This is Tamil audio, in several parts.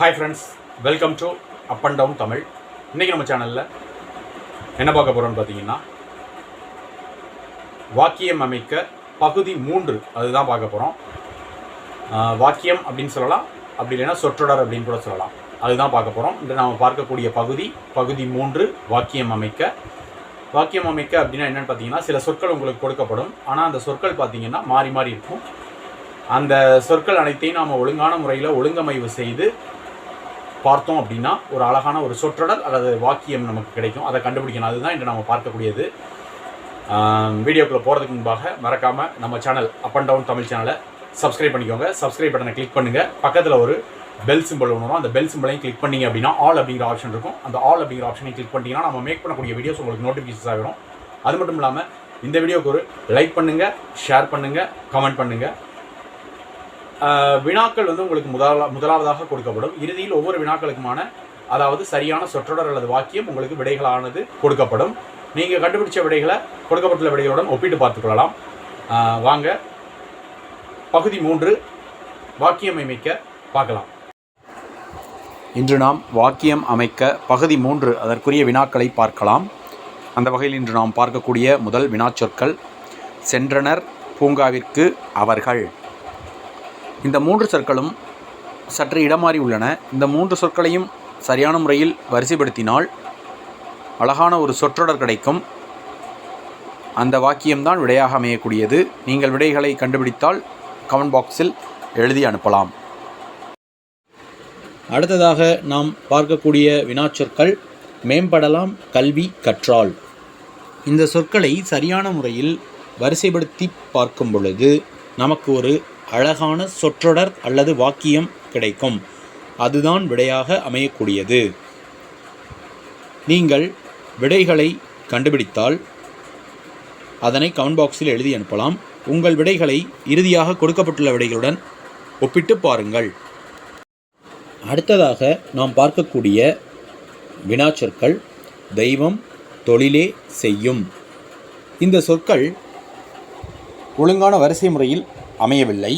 Hi friends welcome to up and down Tamil இன்றைக்கி நம்ம சேனலில் என்ன பார்க்க போகிறோம்னு பார்த்தீங்கன்னா வாக்கியம் அமைக்க பகுதி மூன்று அதுதான் பார்க்க போகிறோம் வாக்கியம் அப்படின்னு சொல்லலாம் அப்படி இல்லைன்னா சொற்றொடர் அப்படின்னு கூட சொல்லலாம். அதுதான் பார்க்க போகிறோம் இந்த நாம் பார்க்கக்கூடிய பகுதி பகுதி மூன்று வாக்கியம் அமைக்க. வாக்கியம் அமைக்க அப்படின்னா என்னென்னு பார்த்தீங்கன்னா சில சொற்கள் உங்களுக்கு கொடுக்கப்படும். ஆனால் அந்த சொற்கள் பார்த்தீங்கன்னா மாறி மாறி இருக்கும். அந்த சொற்கள் அனைத்தையும் நாம் ஒழுங்கான முறையில் ஒழுங்கமைவு செய்து பார்த்தோம் அப்படின்னா ஒரு அழகான ஒரு சொற்றொடர் அல்லது வாக்கியம் நமக்கு கிடைக்கும். அதை கண்டுபிடிக்கணும். அதுதான் இன்று நம்ம பார்க்கக்கூடியது. வீடியோக்குள்ளே போகிறதுக்கு முன்பாக மறக்காமல் நம்ம channel up and down Tamil சேனலை சப்ஸ்கிரைப் பண்ணிக்கோங்க. சப்ஸ்கிரைப் பட்டனை கிளிக் பண்ணுங்கள் பக்கத்தில் ஒரு பெல் சிம்பிள் ஒன்று வரும். அந்த பெல் சிம்பிளையும் கிளிக் பண்ணிங்க அப்படின்னா ஆல் அப்படிங்கிற ஆப்ஷன் இருக்கும். அந்த ஆல் அப்படிங்கிற ஆப்ஷனையும் கிளிக் பண்ணிட்டீங்கன்னா நம்ம மேக் பண்ணக்கூடிய வீடியோஸ் உங்களுக்கு நோட்டிஃபிகேஷன்ஸ் ஆகிடும் அது மட்டும் இல்லாமல் இந்த வீடியோக்கு ஒரு லைக் பண்ணுங்கள் ஷேர் பண்ணுங்கள் கமெண்ட் பண்ணுங்கள் வினாக்கள் வந்து உங்களுக்கு முதலா முதலாவதாக கொடுக்கப்படும். இறுதியில் ஒவ்வொரு வினாக்களுக்குமான அதாவது சரியான சொற்றொடர் அல்லது வாக்கியம் உங்களுக்கு விடைகளானது கொடுக்கப்படும். நீங்கள் கண்டுபிடிச்ச விடைகளை கொடுக்கப்பட்டுள்ள விடைகளுடன் ஒப்பிட்டு பார்த்துக்கொள்ளலாம் வாங்க. பகுதி மூன்று வாக்கியம் அமைக்க பார்க்கலாம். இன்று நாம் வாக்கியம் அமைக்க பகுதி மூன்று அதற்குரிய வினாக்களை பார்க்கலாம். அந்த வகையில் இன்று நாம் பார்க்கக்கூடிய முதல் வினாச்சொற்கள் சென்றனர் பூங்காவிற்கு அவர்கள். இந்த மூன்று சொற்களும் சற்று இடமாறி உள்ளன. இந்த மூன்று சொற்களையும் சரியான முறையில் வரிசைப்படுத்தினால் அழகான ஒரு சொற்றொடர் கிடைக்கும். அந்த வாக்கியம்தான் விடையாக அமையக்கூடியது. நீங்கள் விடைகளை கண்டுபிடித்தால் கமெண்ட் பாக்ஸில் எழுதி அனுப்பலாம். அடுத்ததாக நாம் பார்க்கக்கூடிய வினாச்சொற்கள் மேம்படலாம் கல்வி கற்றால். இந்த சொற்களை சரியான முறையில் வரிசைப்படுத்தி பார்க்கும் பொழுது நமக்கு ஒரு அழகான சொற்றொடர் அல்லது வாக்கியம் கிடைக்கும். அதுதான் விடையாக அமையக்கூடியது. நீங்கள் விடைகளை கண்டுபிடித்தால் அதனை கமெண்ட் பாக்ஸில் எழுதி அனுப்பலாம். உங்கள் விடைகளை இறுதியாக கொடுக்கப்பட்டுள்ள விடைகளுடன் ஒப்பிட்டு பாருங்கள். அடுத்ததாக நாம் பார்க்கக்கூடிய வினாச்சொற்கள் தெய்வம் தொழிலே செய்யும். இந்த சொற்கள் ஒழுங்கான வரிசை முறையில் அமையவில்லை.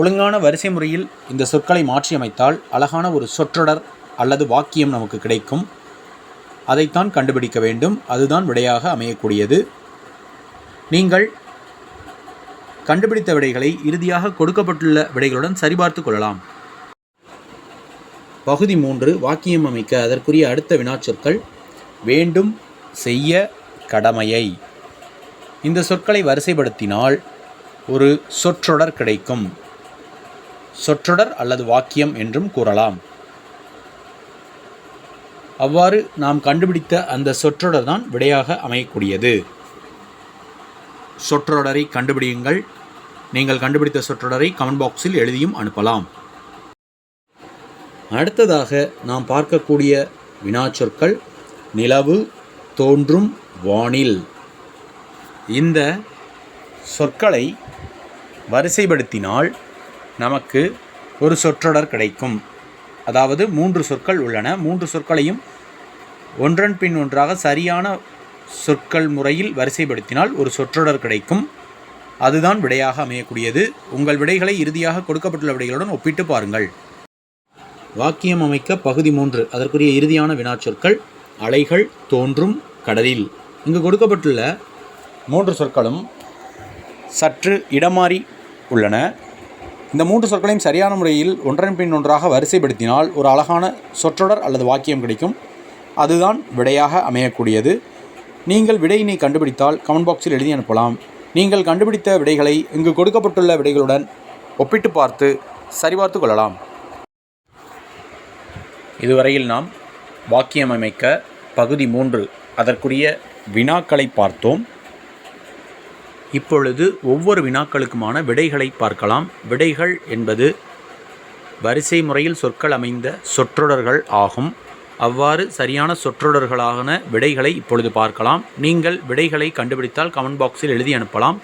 ஒழுங்கான வரிசை முறையில் இந்த சொற்களை மாற்றியமைத்தால் அழகான ஒரு சொற்றொடர் அல்லது வாக்கியம் நமக்கு கிடைக்கும். அதைத்தான் கண்டுபிடிக்க வேண்டும். அதுதான் விடையாக அமையக்கூடியது. நீங்கள் கண்டுபிடித்த விடைகளை இறுதியாக கொடுக்கப்பட்டுள்ள விடைகளுடன் சரிபார்த்து கொள்ளலாம். பகுதி மூன்று வாக்கியம் அமைக்க அதற்குரிய அடுத்த வினாச்சொற்கள் வேண்டும் செய்ய கடமையை இந்த சொற்களை வரிசைப்படுத்தினால் ஒரு சொற்றொடர் கிடைக்கும். சொற்றொடர் அல்லது வாக்கியம் என்றும் கூறலாம். அவ்வாறு நாம் கண்டுபிடித்த அந்த சொற்றொடர் தான் விடையாக அமையக்கூடியது. சொற்றொடரை கண்டுபிடியுங்கள். நீங்கள் கண்டுபிடித்த சொற்றொடரை கமெண்ட் பாக்ஸில் எழுதியும் அனுப்பலாம். அடுத்ததாக நாம் பார்க்கக்கூடிய வினாச்சொற்கள் நிலவு தோன்றும் வானில். இந்த சொற்களை வரிசைப்படுத்தினால் நமக்கு ஒரு சொற்றொடர் கிடைக்கும். அதாவது மூன்று சொற்கள் உள்ளன. மூன்று சொற்களையும் ஒன்றன் பின் ஒன்றாக சரியான சொற்கள் முறையில் வரிசைப்படுத்தினால் ஒரு சொற்றொடர் கிடைக்கும். அதுதான் விடையாக அமையக்கூடியது. உங்கள் விடைகளை இறுதியாக கொடுக்கப்பட்டுள்ள விடைகளுடன் ஒப்பிட்டு பாருங்கள். வாக்கியம் அமைக்க பகுதி மூன்று அதற்குரிய இறுதியான வினாச்சொற்கள் அலைகள் தோன்றும் கடலில். இங்கு கொடுக்கப்பட்டுள்ள மூன்று சொற்களும் சற்று இடமாறி உள்ளன. இந்த மூன்று சொற்களையும் சரியான முறையில் ஒன்றன் பின் ஒன்றாக வரிசைப்படுத்தினால் ஒரு அழகான சொற்றொடர் அல்லது வாக்கியம் கிடைக்கும். அதுதான் விடையாக அமையக்கூடியது. நீங்கள் விடையினை கண்டுபிடித்தால் கமெண்ட் பாக்ஸில் எழுதி அனுப்பலாம். நீங்கள் கண்டுபிடித்த விடைகளை இங்கு கொடுக்கப்பட்டுள்ள விடைகளுடன் ஒப்பிட்டு பார்த்து சரிபார்த்து கொள்ளலாம். இதுவரையில் நாம் வாக்கியம் அமைக்க பகுதி மூன்று அதற்குரிய வினாக்களை பார்த்தோம். இப்பொழுது ஒவ்வொரு வினாக்களுக்குமான விடைகளை பார்க்கலாம். விடைகள் என்பது வரிசை முறையில் சொற்கள் அமைந்த சொற்றொடர்கள் ஆகும். அவ்வாறு சரியான சொற்றொடர்களான விடைகளை இப்பொழுது பார்க்கலாம். நீங்கள் விடைகளை கண்டுபிடித்தால் கமெண்ட் பாக்ஸில் எழுதி அனுப்பலாம்.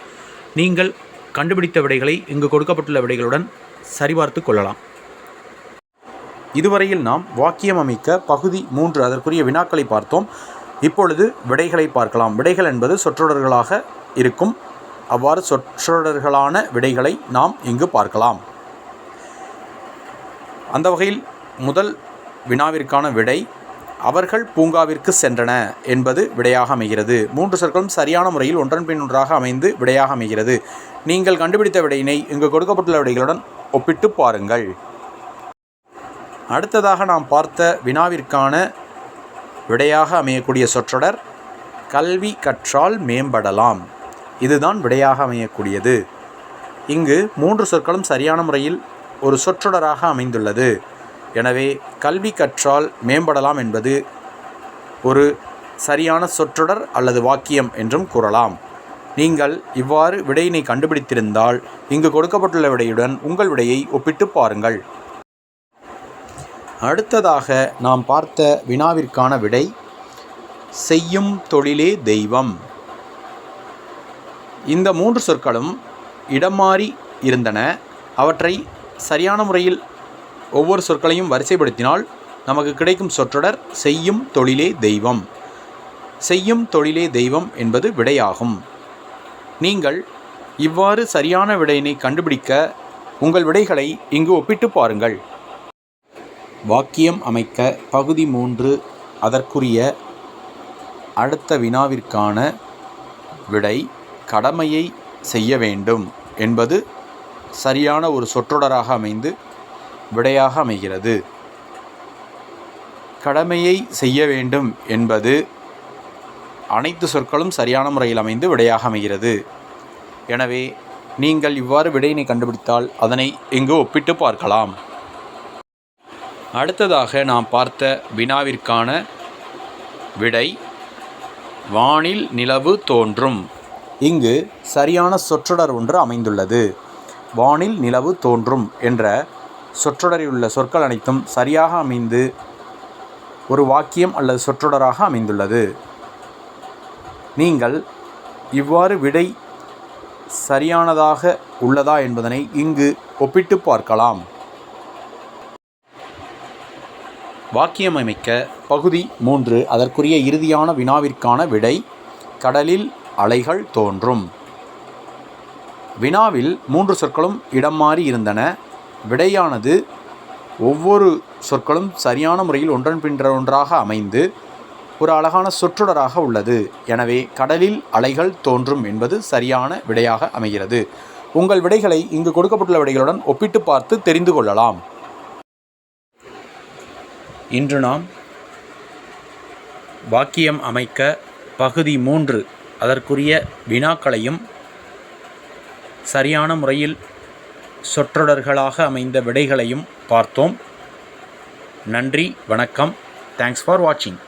நீங்கள் கண்டுபிடித்த விடைகளை இங்கு கொடுக்கப்பட்டுள்ள விடைகளுடன் சரிபார்த்து கொள்ளலாம். இதுவரையில் நாம் வாக்கியம் அமைக்க பகுதி மூன்று அதற்குரிய வினாக்களை பார்த்தோம். இப்பொழுது விடைகளை பார்க்கலாம். விடைகள் என்பது சொற்றொடர்களாக இருக்கும். அவ்வாறு சொற்றொடர்களான விடைகளை நாம் இங்கு பார்க்கலாம். அந்த வகையில் முதல் வினாவிற்கான விடை அவர்கள் பூங்காவிற்கு சென்றன என்பது விடையாக அமைகிறது. மூன்று சொற்களும் சரியான முறையில் ஒன்றன் பின் ஒன்றாக அமைந்து விடையாக அமைகிறது. நீங்கள் கண்டுபிடித்த விடையினை இங்கு கொடுக்கப்பட்டுள்ள விடைகளுடன் ஒப்பிட்டு பாருங்கள். அடுத்ததாக நாம் பார்த்த வினாவிற்கான விடையாக அமையக்கூடிய சொற்றொடர் கல்வி கற்றால் மேம்படலாம். இதுதான் விடையாக அமையக்கூடியது. இங்கு மூன்று சொற்களும் சரியான முறையில் ஒரு சொற்றொடராக அமைந்துள்ளது. எனவே கல்வி கற்றால் மேம்படலாம் என்பது ஒரு சரியான சொற்றொடர் அல்லது வாக்கியம் என்றும் கூறலாம். நீங்கள் இவ்வாறு விடையினை கண்டுபிடித்திருந்தால் இங்கு கொடுக்கப்பட்டுள்ள விடையுடன் உங்கள் விடையை ஒப்பிட்டு பாருங்கள். அடுத்ததாக நாம் பார்த்த வினாவிற்கான விடை செய்யும் தொழிலே தெய்வம். இந்த மூன்று சொற்களும் இடம் மாறி இருந்தன. அவற்றை சரியான முறையில் ஒவ்வொரு சொற்களையும் வரிசைப்படுத்தினால் நமக்கு கிடைக்கும் சொற்றொடர் செய்யும் தொழிலே தெய்வம். செய்யும் தொழிலே தெய்வம் என்பது விடையாகும். நீங்கள் இவ்வாறு சரியான விடையினை கண்டுபிடிக்க உங்கள் விடைகளை இங்கு ஒப்பிட்டு பாருங்கள். வாக்கியம் அமைக்க பகுதி மூன்று அதற்குரிய அடுத்த வினாவிற்கான விடை கடமையை செய்ய வேண்டும் என்பது சரியான ஒரு சொற்றொடராக அமைந்து விடையாக அமைகிறது. கடமையை செய்ய வேண்டும் என்பது அனைத்து சொற்களும் சரியான முறையில் அமைந்து விடையாக அமைகிறது. எனவே நீங்கள் இவ்வாறு விடையினை கண்டுபிடித்தால் அதனை இங்கு ஒப்பிட்டு பார்க்கலாம். அடுத்ததாக நாம் பார்த்த வினாவிற்கான விடை வானில் நிலவு தோன்றும். இங்கு சரியான சொற்றொடர் ஒன்று அமைந்துள்ளது. வானில் நிலவு தோன்றும் என்ற சொற்றொடரில் உள்ள சொற்கள் அனைத்தும் சரியாக அமைந்து ஒரு வாக்கியம் அல்லது சொற்றொடராக அமைந்துள்ளது. நீங்கள் இவ்வாறு விடை சரியானதாக உள்ளதா என்பதனை இங்கு ஒப்பிட்டு பார்க்கலாம். வாக்கியம் அமைக்க பகுதி மூன்று அதற்குரிய இறுதியான வினாவிற்கான விடை கடலில் அலைகள் தோன்றும். வினாவில் மூன்று சொற்களும் இடம் மாறி இருந்தன. விடையானது ஒவ்வொரு சொற்களும் சரியான முறையில் ஒன்றன் பின்ற ஒன்றாக அமைந்து ஒரு அழகான சொற்றொடராக உள்ளது. எனவே கடலில் அலைகள் தோன்றும் என்பது சரியான விடையாக அமைகிறது. உங்கள் விடைகளை இங்கு கொடுக்கப்பட்டுள்ள விடைகளுடன் ஒப்பிட்டு பார்த்து தெரிந்து கொள்ளலாம். இன்று நாம் வாக்கியம் அமைக்க பகுதி மூன்று அதற்குரிய வினாக்களையும் சரியான முறையில் சொற்றொடர்களாக அமைந்த விடைகளையும் பார்த்தோம். நன்றி வணக்கம். தேங்க்ஸ் ஃபார் வாட்சிங்